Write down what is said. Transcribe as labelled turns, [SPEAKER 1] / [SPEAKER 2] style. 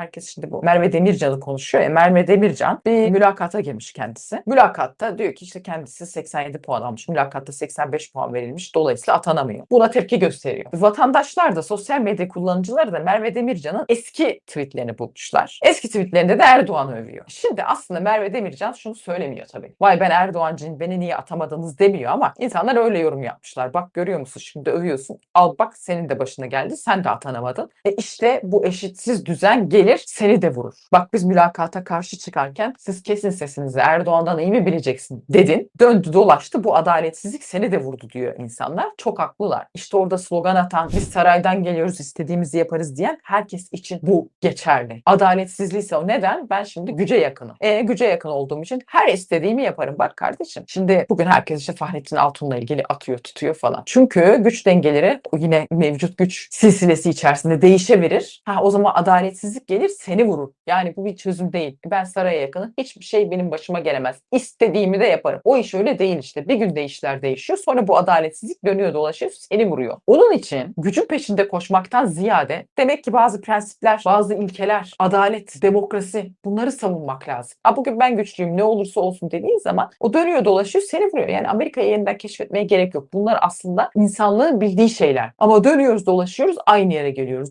[SPEAKER 1] Herkes şimdi bu Merve Demircan'ı konuşuyor ya. Merve Demircan bir mülakata girmiş kendisi. Mülakatta diyor ki işte kendisi 87 puan almış. Mülakatta 85 puan verilmiş. Dolayısıyla atanamıyor. Buna tepki gösteriyor. Vatandaşlar da sosyal medya kullanıcıları da Merve Demircan'ın eski tweetlerini bulmuşlar. Eski tweetlerinde de Erdoğan'ı övüyor. Şimdi aslında Merve Demircan şunu söylemiyor tabii. Vay ben Erdoğancıyım beni niye atamadınız demiyor ama insanlar öyle yorum yapmışlar. Bak görüyor musun şimdi övüyorsun. Al bak senin de başına geldi. Sen de atanamadın. E işte bu eşitsiz düzen gelir seni de vurur. Bak biz mülakata karşı çıkarken siz kesin sesinizi Erdoğan'dan iyi mi bileceksin dedin. Döndü dolaştı bu adaletsizlik seni de vurdu diyor insanlar. Çok haklılar. İşte orada slogan atan biz saraydan geliyoruz istediğimizi yaparız diyen herkes için bu geçerli. Adaletsizliyse o neden? Ben şimdi güce yakınım. E güce yakın olduğum için her istediğimi yaparım. Bak kardeşim. Şimdi bugün herkes işte Fahrettin Altun'la ilgili atıyor tutuyor falan. Çünkü güç dengeleri yine mevcut güç silsilesi içerisinde değişebilir. Ha o zaman adaletsizlik gelir seni vurur. Yani bu bir çözüm değil. Ben saraya yakınım. Hiçbir şey benim başıma gelemez. İstediğimi de yaparım. O iş öyle değil işte. Bir günde işler değişiyor. Sonra bu adaletsizlik dönüyor dolaşıyor seni vuruyor. Onun için gücün peşinde koşmaktan ziyade demek ki bazı prensipler, bazı ilkeler, adalet, demokrasi bunları savunmak lazım. Ha bugün ben güçlüyüm ne olursa olsun dediğin zaman o dönüyor dolaşıyor seni vuruyor. Yani Amerika'yı yeniden keşfetmeye gerek yok. Bunlar aslında insanlığın bildiği şeyler. Ama dönüyoruz dolaşıyoruz aynı yere geliyoruz.